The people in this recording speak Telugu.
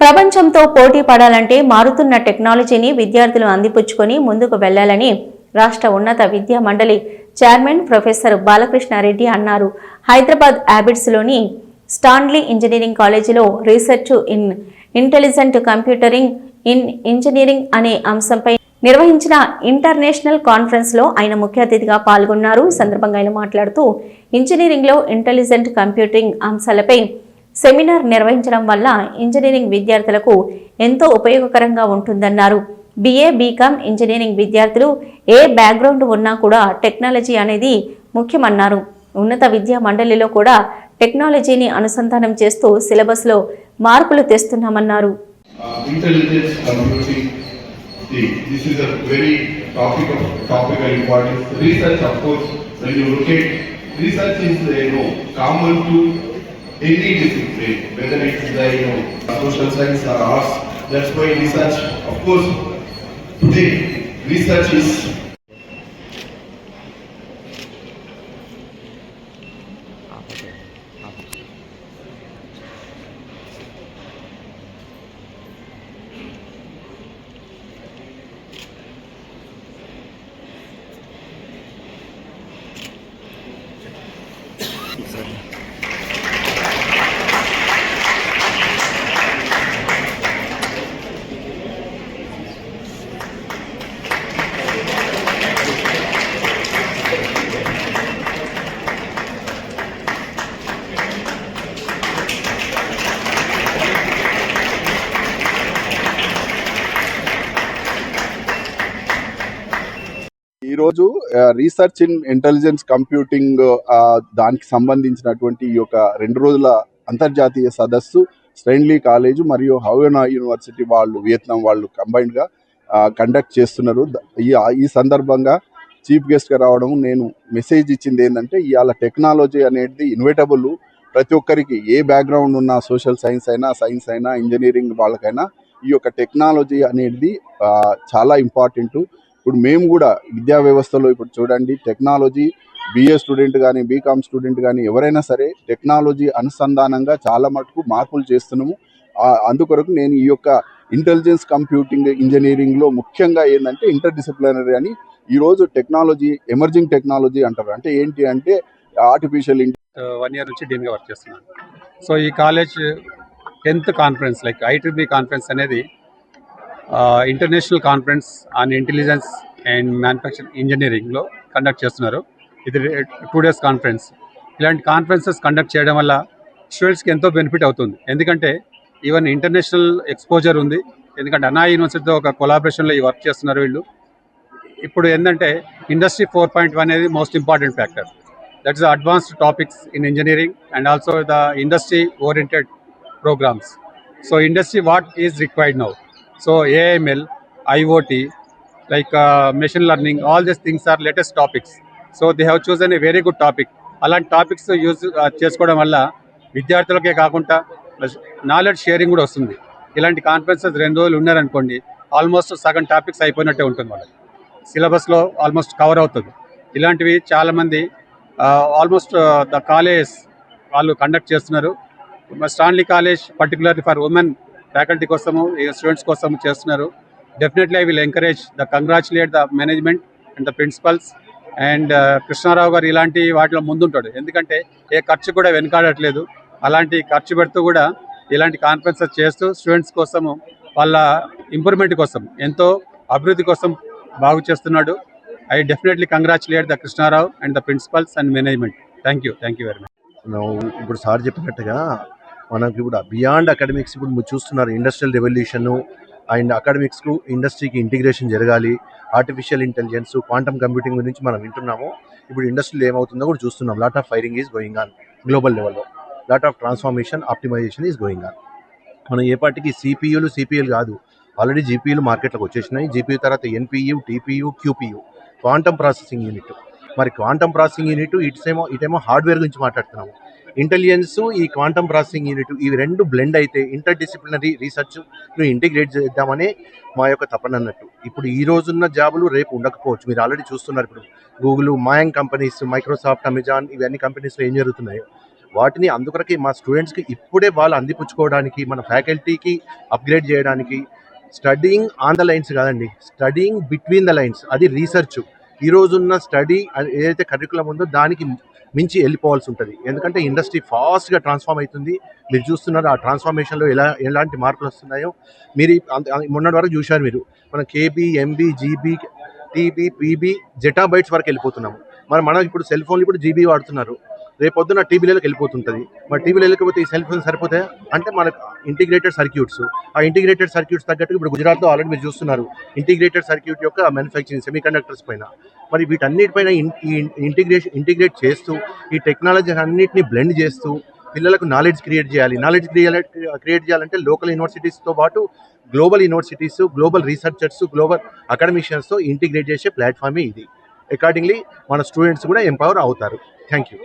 ప్రపంచంతో పోటీ పడాలంటే మారుతున్న టెక్నాలజీని విద్యార్థులు అందిపుచ్చుకొని ముందుకు వెళ్ళాలని రాష్ట్ర ఉన్నత విద్యా మండలి చైర్మన్ ప్రొఫెసర్ బాలకృష్ణారెడ్డి అన్నారు. హైదరాబాద్ యాబిడ్స్లోని స్టాన్లీ ఇంజనీరింగ్ కాలేజీలో research in intelligent computing in engineering అనే అంశంపై నిర్వహించిన ఇంటర్నేషనల్ కాన్ఫరెన్స్లో ఆయన ముఖ్య అతిథిగా పాల్గొన్నారు. ఈ సందర్భంగా ఆయన మాట్లాడుతూ ఇంజనీరింగ్లో ఇంటెలిజెంట్ కంప్యూటింగ్ అంశాలపై సెమినార్ నిర్వహించడం వల్ల ఇంజనీరింగ్ విద్యార్థులకు ఎంతో ఉపయోగకరంగా ఉంటుందన్నారు బీఏ బీకామ్ ఇంజనీరింగ్ విద్యార్థులు ఏ బ్యాక్గ్రౌండ్ ఉన్నా కూడా టెక్నాలజీ అనేది ముఖ్యమన్నారు ఉన్నత విద్యా మండలిలో కూడా టెక్నాలజీని అనుసంధానం చేస్తూ సిలబస్లో మార్పులు తెస్తున్నామన్నారు. This is a very topic of topical importance. Research, of course, when you look at research is you know common to any discipline, whether it's the you social science or arts. That's why research, of course, today research is ఈరోజు రీసెర్చ్ ఇన్ ఇంటెలిజెన్స్ కంప్యూటింగ్ దానికి సంబంధించినటువంటి ఈ యొక్క రెండు రోజుల అంతర్జాతీయ సదస్సు స్ట్రెయిన్లీ కాలేజ్ మరియు హౌయనా యూనివర్సిటీ వాళ్ళు వియత్నాం వాళ్ళు కంబైన్డ్గా కండక్ట్ చేస్తున్నారు. ఈ ఈ సందర్భంగా చీఫ్ గెస్ట్గా రావడం నేను మెసేజ్ ఇచ్చింది ఏంటంటే ఇవాళ టెక్నాలజీ అనేది ఇన్వెటబుల్ ప్రతి ఒక్కరికి ఏ బ్యాక్గ్రౌండ్ ఉన్న సోషల్ సైన్స్ అయినా సైన్స్ అయినా ఇంజనీరింగ్ వాళ్ళకైనా ఈ యొక్క టెక్నాలజీ అనేది చాలా ఇంపార్టెంట్ ఇప్పుడు మేము కూడా విద్యా వ్యవస్థలో ఇప్పుడు చూడండి టెక్నాలజీ బిఏ స్టూడెంట్ కానీ బీకామ్ స్టూడెంట్ కానీ ఎవరైనా సరే టెక్నాలజీ అనుసంధానంగా చాలా మటుకు మార్పులు చేస్తున్నాము. అందుకొరకు నేను ఈ యొక్క ఇంటెలిజెన్స్ కంప్యూటింగ్ ఇంజనీరింగ్లో ముఖ్యంగా ఏంటంటే ఇంటర్ డిసిప్లినరీ అని ఈరోజు టెక్నాలజీ ఎమర్జింగ్ టెక్నాలజీ అంటారు. అంటే ఏంటి అంటే ఆర్టిఫిషియల్ వన్ ఇయర్ నుంచి డీన్గా వర్క్ చేస్తున్నాను. సో ఈ college tenth conference like ITB conference అనేది international conference on intelligence and manufacturing ఇంజనీరింగ్లో కండక్ట్ చేస్తున్నారు. ఇది టూ డేస్ కాన్ఫరెన్స్ ఇలాంటి కాన్ఫరెన్సెస్ కండక్ట్ చేయడం వల్ల స్టూడెంట్స్కి ఎంతో బెనిఫిట్ అవుతుంది. ఎందుకంటే ఈవెన్ ఇంటర్నేషనల్ ఎక్స్పోజర్ ఉంది. ఎందుకంటే అన్నా యూనివర్సిటీతో ఒక కొలాబరేషన్లో ఈ వర్క్ చేస్తున్నారు వీళ్ళు. ఇప్పుడు ఏంటంటే ఇండస్ట్రీ ఫోర్ పాయింట్ వన్ అనేది most important factor that is advanced topics in engineering and also the industry oriented programmes so industry what is required now so aml iot like uh, machine learning all these things are latest topics. So they have chosen a very good topic అలాంటి టాపిక్స్ యూజ్ uh, చేసుకోవడం వల్ల విద్యార్థులకే కాకుండా నాలెడ్జ్ షేరింగ్ కూడా వస్తుంది. ఇలాంటి కాన్ఫరెన్సెస్ రెండు రోజులు ఉన్నారనుకోండి ఆల్మోస్ట్ సగం టాపిక్స్ అయిపోయినట్టే ఉంటుంది వాళ్ళకి. సిలబస్లో ఆల్మోస్ట్ కవర్ అవుతుంది. ఇలాంటివి చాలామంది ఆల్మోస్ట్ ద కాలేజ్ వాళ్ళు కండక్ట్ చేస్తున్నారు. Stanley college particularly for women faculty కోసము స్టూడెంట్స్ కోసం చేస్తున్నారు. Definitely I will encourage the congratulate the management and the principals and Krishna Rao garu ఇలాంటి వాటిలో ముందుంటాడు. ఎందుకంటే ఏ ఖర్చు కూడా వెనకాడట్లేదు. అలాంటి ఖర్చు పెడుతూ కూడా ఇలాంటి కాన్ఫరెన్సెస్ చేస్తూ స్టూడెంట్స్ కోసము వాళ్ళ ఇంప్రూవ్మెంట్ కోసం ఎంతో అభివృద్ధి కోసం బాగు చేస్తున్నాడు. I definitely congratulate the Krishna Rao and the principals and management thank you thank you very much ఇప్పుడు సార్ చెప్పినట్టుగా మనకి ఇప్పుడు బియాండ్ అకాడమిక్స్ ఇప్పుడు మీరు చూస్తున్నారు ఇండస్ట్రియల్ రెవల్యూషన్ అండ్ అకాడమిక్స్కు ఇండస్ట్రీకి ఇంటిగ్రేషన్ జరగాలి. ఆర్టిఫిషియల్ ఇంటెలిజెన్స్ క్వాంటమ్ కంప్యూటింగ్ గురించి మనం వింటున్నాము. ఇప్పుడు ఇండస్ట్రీలో ఏమవుతుందో కూడా చూస్తున్నాం. Lot of firing is going on global లెవెల్లో lot of transformation optimisation is going on మనం ఏ పార్టీకి సిపియూలు సిపిఎల్ కాదు. ఆల్రెడీ జీపీయూలు మార్కెట్లోకి వచ్చేసినాయి. జీపీయూ తర్వాత NPU TPU QPU quantum processing unit మరి క్వాంటమ్ ప్రాసెసింగ్ యూనిట్ ఇటేమో ఇటేమో హార్డ్వేర్ గురించి మాట్లాడుతున్నాము. ఇంటెలిజెన్స్ ఈ క్వాంటమ్ ప్రాసెసింగ్ యూనిట్ ఇవి రెండు బ్లెండ్ అయితే ఇంటర్ డిసిప్లినరీ రీసెర్చ్ నువ్వు ఇంటిగ్రేట్ చేద్దామనే మా యొక్క తపన అన్నట్టు. ఇప్పుడు ఈ రోజున్న జాబులు రేపు ఉండకపోవచ్చు. మీరు ఆల్రెడీ చూస్తున్నారు ఇప్పుడు. గూగుల్ మాయంగ్ కంపెనీస్ మైక్రోసాఫ్ట్ అమెజాన్ ఇవన్నీ కంపెనీస్లో ఏం జరుగుతున్నాయో. వాటిని అందుకొరకే మా స్టూడెంట్స్కి ఇప్పుడే వాళ్ళు అందిపుచ్చుకోవడానికి మన ఫ్యాకల్టీకి అప్గ్రేడ్ చేయడానికి స్టడీయింగ్ ఆన్ ద లైన్స్ కాదండి. స్టడీయింగ్ బిట్వీన్ ద లైన్స్ అది రీసెర్చ్ ఈ రోజున్న స్టడీ ఏదైతే కరికులం ఉందో దానికి మించి వెళ్ళిపోవాల్సి ఉంటుంది. ఎందుకంటే ఇండస్ట్రీ ఫాస్ట్గా ట్రాన్స్ఫార్మ్ అవుతుంది. మీరు చూస్తున్నారు ఆ ట్రాన్స్ఫార్మేషన్లో ఎలా ఎలాంటి మార్పులు వస్తున్నాయో. మీరు మొన్నటి వరకు చూశారు మీరు. మన KB MB GB TB PB zettabytes వరకు వెళ్ళిపోతున్నాము. మరి మనం ఇప్పుడు సెల్ ఫోన్లు ఇప్పుడు జీబీ వాడుతున్నారు. రేపొద్దున టీబీలలోకి వెళ్ళిపోతుంటుంది. మరి టీబీలో వెళ్ళకపోతే ఈ సెల్ ఫోన్ సరిపోతాయా? అంటే మనకు ఇంటిగ్రేటెడ్ సర్క్యూట్స్ ఆ ఇంటిగ్రేటెడ్ సర్క్యూట్స్ తగ్గట్టు ఇప్పుడు గుజరాత్లో ఆల్రెడీ మీరు చూస్తున్నారు. ఇంటిగ్రేటెడ్ సర్క్యూట్ యొక్క మ్యానుఫ్యాక్చరింగ్ సెమీ కండక్టర్స్ పైన. మరి వీటన్నిటిపైన ఇన్- ఈ ఇంటిగ్రేషన్ ఇంటిగ్రేట్ చేస్తూ ఈ టెక్నాలజీ అన్నింటినీ బ్లెండ్ చేస్తూ పిల్లలకు నాలెడ్జ్ క్రియేట్ చేయాలి. నాలెడ్జ్ క్రియేట్ క్రియేట్ చేయాలంటే లోకల్ యూనివర్సిటీస్తో పాటు global universities global researchers global అకాడమిషియన్స్తో integrate చేసే ప్లాట్ఫామే ఇది. అకార్డింగ్లీ మన స్టూడెంట్స్ కూడా ఎంపవర్ అవుతారు. Thank you